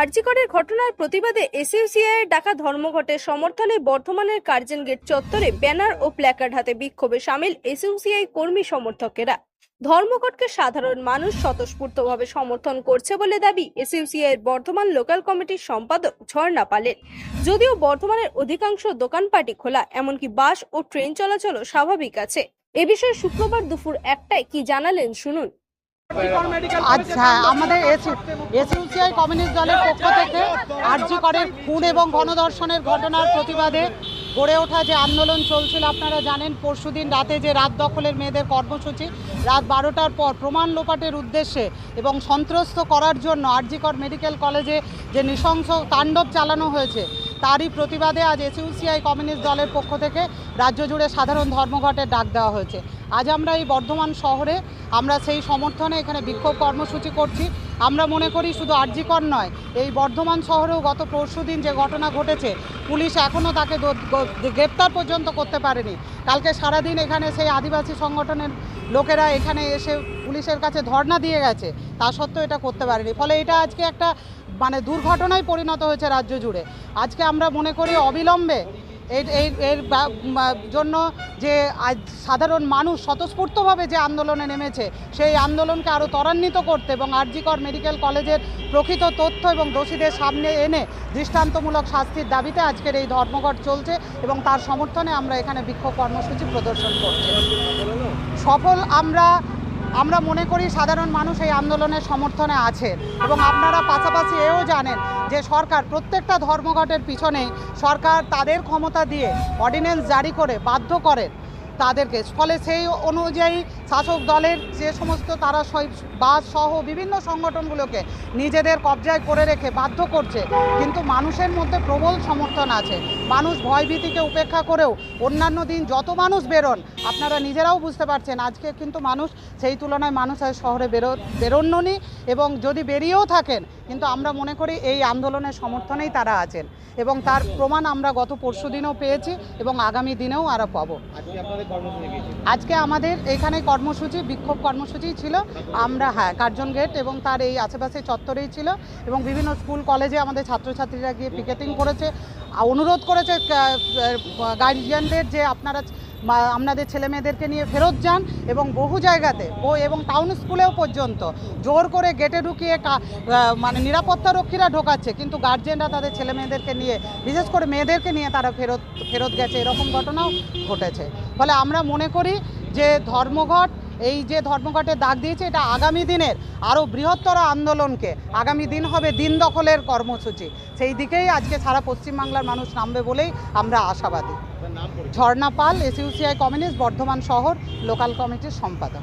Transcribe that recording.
আরজিকরের ঘটনার প্রতিবাদে এসইউসিআই এর ডাকা ধর্মঘটের সমর্থনে বর্ধমানের কার্জন গেট চত্বরে ব্যানার ও প্ল্যাকার্ড হাতে বিক্ষোভে সামিল এসইউসিআই কর্মী সমর্থকেরা। ধর্মঘটকে সাধারণ মানুষ স্বতঃস্ফূর্তভাবে সমর্থন করছে বলে দাবি এসইউসিআই এর বর্ধমান লোকাল কমিটির সম্পাদক ঝর্ণা পালের যদিও বর্ধমানের অধিকাংশ দোকানপাটি খোলা, এমনকি বাস ও ট্রেন চলাচলও স্বাভাবিক আছে। এ বিষয়ে শুক্রবার দুপুর একটায় কি জানালেন শুনুন। আচ্ছা আমাদের এসইউসিআই কমিউনিস্ট দলের পক্ষ থেকে আরজি করের খুন এবং গণধর্ষণের ঘটনার প্রতিবাদে গড়ে ওঠা যে আন্দোলন চলছিল, আপনারা জানেন, পরশুদিন রাতে যে রাত দখলের মেয়েদের কর্মসূচি, রাত বারোটার পর প্রমাণ লোপাটের উদ্দেশ্যে এবং সন্ত্রস্ত করার জন্য আরজিকর মেডিকেল কলেজে যে নৃশংস তাণ্ডব চালানো হয়েছে, তারই প্রতিবাদে আজ এসইউসিআই কমিউনিস্ট দলের পক্ষ থেকে রাজ্য জুড়ে সাধারণ ধর্মঘটের ডাক দেওয়া হয়েছে। আজ আমরা এই বর্ধমান শহরে আমরা সেই সমর্থনে এখানে বিক্ষোভ কর্মসূচি করছি। আমরা মনে করি শুধু আরজিকর নয়, এই বর্ধমান শহরেও গত পরশুদিন যে ঘটনা ঘটেছে, পুলিশ এখনও তাকে গ্রেপ্তার পর্যন্ত করতে পারেনি। কালকে সারাদিন এখানে সেই আদিবাসী সংগঠনের লোকেরা এখানে এসে পুলিশের কাছে ধর্ণা দিয়ে গেছে, তা সত্ত্বেও এটা করতে পারেনি। ফলে এটা আজকে একটা মানে দুর্ঘটনায় পরিণত হয়েছে রাজ্য জুড়ে। আজকে আমরা মনে করি অবিলম্বে এর এর জন্য যে আজ সাধারণ মানুষ স্বতঃস্ফূর্তভাবে যে আন্দোলনে নেমেছে, সেই আন্দোলনকে আরও ত্বরান্বিত করতে এবং আরজিকর মেডিকেল কলেজের প্রকৃত তথ্য এবং দোষীদের সামনে এনে দৃষ্টান্তমূলক শাস্তির দাবিতে আজকের এই ধর্মঘট চলছে এবং তার সমর্থনে আমরা এখানে বিক্ষোভ কর্মসূচি প্রদর্শন করছি। সফল আমরা আমরা মনে করি সাধারণ মানুষ এই আন্দোলনের সমর্থনে আছে এবং আপনারা পাশাপাশি এও জানেন যে সরকার প্রত্যেকটা ধর্মঘটের পিছনেই সরকার তাদের ক্ষমতা দিয়ে অর্ডিন্যান্স জারি করে, বাধ্য করেন। তাদেরকে। ফলে সেই অনুযায়ী শাসক দলের যে সমস্ত তারা বাস সহ বিভিন্ন সংগঠনগুলোকে নিজেদের কবজায় করে রেখে বাধ্য করছে, কিন্তু মানুষের মধ্যে প্রবল সমর্থন আছে। মানুষ ভয়ভীতিকে উপেক্ষা করেও অন্যান্য দিন যত মানুষ বেরোন, আপনারা নিজেরাও বুঝতে পারছেন, আজকে কিন্তু মানুষ সেই তুলনায় মানুষ আজ শহরে বেরো বেরোননি এবং যদি বেরিয়েও থাকেন, কিন্তু আমরা মনে করি এই আন্দোলনের সমর্থনেই তারা আছেন এবং তার প্রমাণ আমরা গত পরশু দিনেও পেয়েছি এবং আগামী দিনেও আরও পাবো। আজকে আমাদের এখানে কর্মসূচি, বিক্ষোভ কর্মসূচি ছিল। আমরা হ্যাঁ কার্জন গেট এবং তার এই আশেপাশে চত্বরেই ছিল এবং বিভিন্ন স্কুল, কলেজে আমাদের ছাত্রছাত্রীরা গিয়ে পিকেটিং করেছে। অনুরোধ করেছে গার্জিয়ানদের যে আপনারা আপনাদের ছেলে মেয়েদেরকে নিয়ে ফেরত যান এবং বহু জায়গাতে, ও এবং টাউন স্কুলেও পর্যন্ত জোর করে গেটে ঢুকিয়ে মানে নিরাপত্তা রক্ষীরা ঢোকাচ্ছে। কিন্তু গার্জেনরা তাদের ছেলে মেয়েদেরকে নিয়ে, বিশেষ করে মেয়েদেরকে নিয়ে তারা ফেরত ফেরত গেছে। এরকম ঘটনাও ঘটেছে। ফলে আমরা মনে করি যে ধর্মঘট এই যে ধর্মঘটে দাগ দিয়েছে এটা আগামী দিনের আরও বৃহত্তর আন্দোলনকে আগামী দিন হবে দিন দখলের কর্মসূচি। সেই দিকেই আজকে সারা পশ্চিমবাংলার মানুষ নামবে বলেই আমরা আশাবাদী। ঝর্ণা পাল এসইউসিআই কমিউনিস্ট বর্ধমান শহর লোকাল কমিটির সম্পাদক।